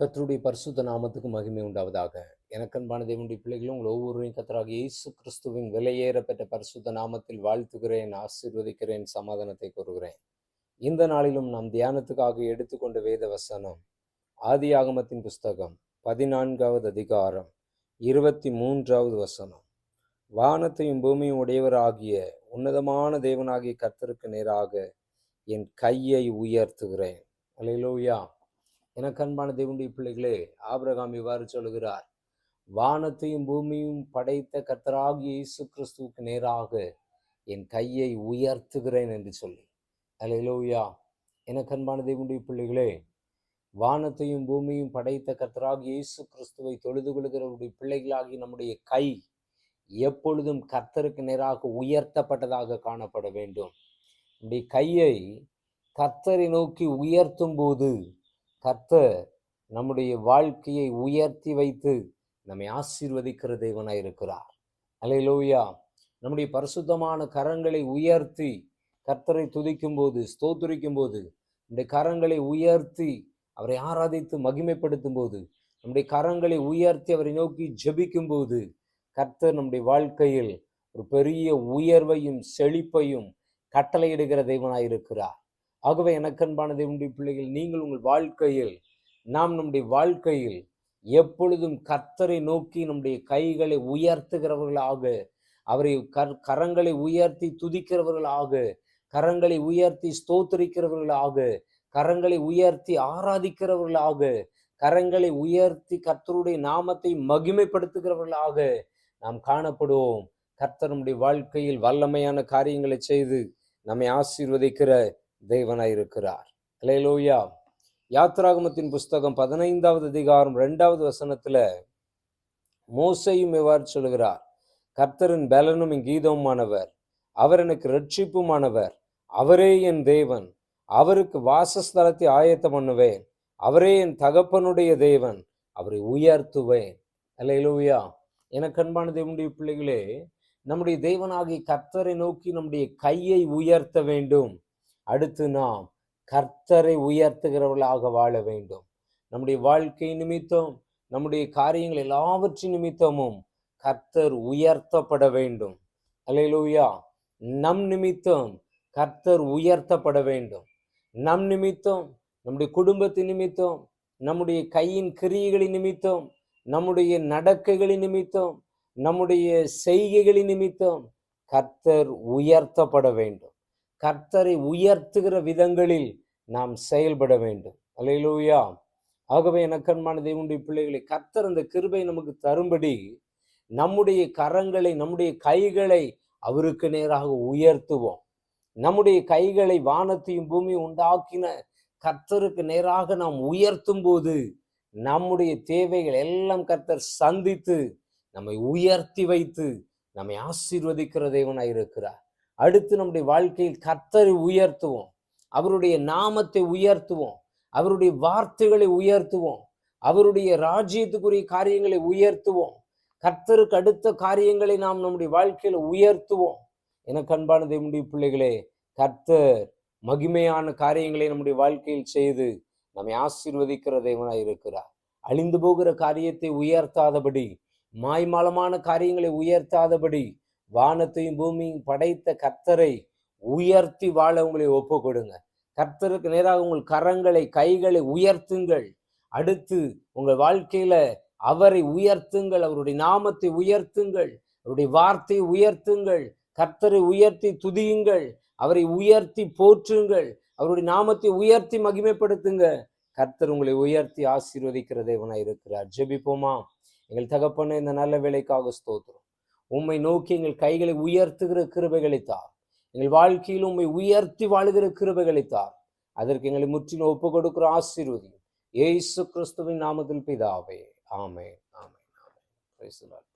கத்தருடைய பரிசுத்த நாமத்துக்கு மகிமை உண்டாவதாக. எனக்கன்பான தேவனுடைய பிள்ளைகளும் உங்கள் ஒவ்வொருவரையும் கத்தராக இயேசு கிறிஸ்துவின் விலையேறப்பட்ட பரிசுத்த நாமத்தில் வாழ்த்துகிறேன் ஆசீர்வதிக்கிறேன் சமாதானத்தை கூறுகிறேன். இந்த நாளிலும் நாம் தியானத்துக்காக எடுத்துக்கொண்ட வேத வசனம் ஆதி ஆகமத்தின் புஸ்தகம் பதினான்காவது அதிகாரம் இருபத்தி மூன்றாவது வசனம். வானத்தையும் பூமியும் உடையவராகிய உன்னதமான தேவனாகிய கர்த்தருக்கு நேராக என் கையை உயர்த்துகிறேன். அலையிலோயா எனக்கு அன்பான தேவனுடைய பிள்ளைகளே ஆபிரகாம் இவ்வாறு சொல்லுகிறார். வானத்தையும் பூமியும் படைத்த கர்த்தராகிய இயேசு கிறிஸ்துவுக்கு நேராக என் கையை உயர்த்துகிறேன் என்று சொல்லி. அல்லேலூயா எனக்கு அன்பான தேவனுடைய பிள்ளைகளே வானத்தையும் பூமியும் படைத்த கர்த்தராக இயேசு கிறிஸ்துவை தொழுது கொள்கிறவருடைய பிள்ளைகளாகி நம்முடைய கை எப்பொழுதும் கர்த்தருக்கு நேராக உயர்த்தப்பட்டதாக காணப்பட வேண்டும். நம்முடைய கையை கர்த்தரை நோக்கி உயர்த்தும் போது கர்த்தர் நம்முடைய வாழ்க்கையை உயர்த்தி வைத்து நம்மை ஆசீர்வதிக்கிற தேவனாய் இருக்கிறார். அலையிலோயா நம்முடைய பரிசுத்தமான கரங்களை உயர்த்தி கர்த்தரை துதிக்கும் போது ஸ்தோத்துரிக்கும் போது நம்முடைய கரங்களை உயர்த்தி அவரை ஆராதித்து மகிமைப்படுத்தும் போது நம்முடைய கரங்களை உயர்த்தி அவரை நோக்கி ஜபிக்கும் போது கர்த்தர் நம்முடைய வாழ்க்கையில் ஒரு பெரிய உயர்வையும் செழிப்பையும் கட்டளையிடுகிற தெய்வனாக இருக்கிறார். ஆகவே எனக்கன்பான தேவனுடைய பிள்ளைகள் நீங்கள் உங்கள் வாழ்க்கையில் நாம் நம்முடைய வாழ்க்கையில் எப்பொழுதும் கர்த்தரை நோக்கி நம்முடைய கைகளை உயர்த்துகிறவர்களாக அவரை கர் கரங்களை உயர்த்தி துதிக்கிறவர்களாக கரங்களை உயர்த்தி ஸ்தோத்தரிக்கிறவர்களாக கரங்களை உயர்த்தி ஆராதிக்கிறவர்களாக கரங்களை உயர்த்தி கர்த்தருடைய நாமத்தை மகிமைப்படுத்துகிறவர்களாக நாம் காணப்படுவோம். கர்த்தர் நம்முடைய வாழ்க்கையில் வல்லமையான காரியங்களை செய்து நம்மை ஆசீர்வதிக்கிற தேவனாயிருக்கிறார். அலையலோயா யாத்ராகமத்தின் புஸ்தகம் பதினைந்தாவது அதிகாரம் ரெண்டாவது வசனத்துல மோசையும் எவ்வாறு சொல்கிறார். கர்த்தரின் பலனும் கீதவுமானவர் அவர் எனக்கு ரட்சிப்புமானவர் அவரே என் தேவன். அவருக்கு வாசஸ்தலத்தை ஆயத்தம் பண்ணுவேன். அவரே என் தகப்பனுடைய தேவன். அவரை உயர்த்துவேன். அல்லையிலூயா எனக்கு அன்பான தேவனுடைய பிள்ளைகளே நம்முடைய தேவனாகிய கர்த்தரை நோக்கி நம்முடைய கையை உயர்த்த வேண்டும். அடுத்து நாம் கர்த்தரை உயர்த்துகிறவர்களாக வாழ வேண்டும். நம்முடைய வாழ்க்கை நிமித்தம் நம்முடைய காரியங்கள் எல்லாவற்றின் நிமித்தமும் கர்த்தர் உயர்த்தப்பட வேண்டும். அல்லையிலூயா நம் நிமித்தம் கர்த்தர் உயர்த்தப்பட வேண்டும். நம் நிமித்தம் நம்முடைய குடும்பத்தின் நிமித்தம் நம்முடைய கையின் கிரியைகளின் நிமித்தம் நம்முடைய நடக்கைகளின் நிமித்தம் நம்முடைய செய்கைகளின் நிமித்தம் கர்த்தர் உயர்த்தப்பட வேண்டும். கர்த்தரை உயர்த்துகிற விதங்களில் நாம் செயல்பட வேண்டும். அலையிலூயா ஆகவே எனக்கன்மான தேவனுடைய பிள்ளைகளை கர்த்தர் அந்த கிருபை நமக்கு தரும்படி நம்முடைய கரங்களை நம்முடைய கைகளை அவருக்கு நேராக உயர்த்துவோம். நம்முடைய கைகளை வானத்தையும் பூமியும் உண்டாக்கின கர்த்தருக்கு நேராக நாம் உயர்த்தும் போது நம்முடைய தேவைகள் எல்லாம் கர்த்தர் சந்தித்து நம்மை உயர்த்தி வைத்து நம்மை ஆசீர்வதிக்கிற தேவனாய் இருக்கிறார் அடுத்து நம்முடைய வாழ்க்கையில் கர்த்தரை உயர்த்துவோம். அவருடைய நாமத்தை உயர்த்துவோம். அவருடைய வார்த்தைகளை உயர்த்துவோம். அவருடைய ராஜ்யத்துக்குரிய காரியங்களை உயர்த்துவோம். கர்த்தருக்கு அடுத்த காரியங்களை நாம் நம்முடைய வாழ்க்கையில உயர்த்துவோம். எனக்கு அன்பான தேவனுடைய பிள்ளைகளே கர்த்தர் மகிமையான காரியங்களை நம்முடைய வாழ்க்கையில் செய்து நம்மை ஆசீர்வதிக்கிற தேவனாய் இருக்கிறார். அழிந்து போகிற காரியத்தை உயர்த்தாதபடி மாய்மாலமான காரியங்களை உயர்த்தாதபடி வானத்தையும் பூமியும் படைத்த கர்த்தரை உயர்த்தி வாழ உங்களை ஒப்பு கொடுங்க கர்த்தருக்கு நேராக உங்கள் கரங்களை கைகளை உயர்த்துங்கள். அடுத்து உங்கள் வாழ்க்கையில அவரை உயர்த்துங்கள். அவருடைய நாமத்தை உயர்த்துங்கள். அவருடைய வார்த்தையை உயர்த்துங்கள். கர்த்தரை உயர்த்தி துதியுங்கள். அவரை உயர்த்தி போற்றுங்கள். அவருடைய நாமத்தை உயர்த்தி மகிமைப்படுத்துங்க. கர்த்தர் உங்களை உயர்த்தி ஆசீர்வதிக்கிற தேவனா இருக்கிறார் ஜெபிப்போமா? எங்கள் தகப்பன இந்த நல்ல வேலைக்காக ஸ்தோத்திரம். உம்மை நோக்கி எங்கள் கைகளை உயர்த்துகிற கிருபைகளித்தார். எங்கள் வாழ்க்கையில் உண்மை உயர்த்தி வாழுகிற கிருபைகளை அதற்கு எங்களை முற்றிலும் ஒப்பு கொடுக்கிற ஆசீர்வதி ஏசு கிறிஸ்துவின் நாமத்தில் பிதாவே. ஆமே ஆமே ஆமே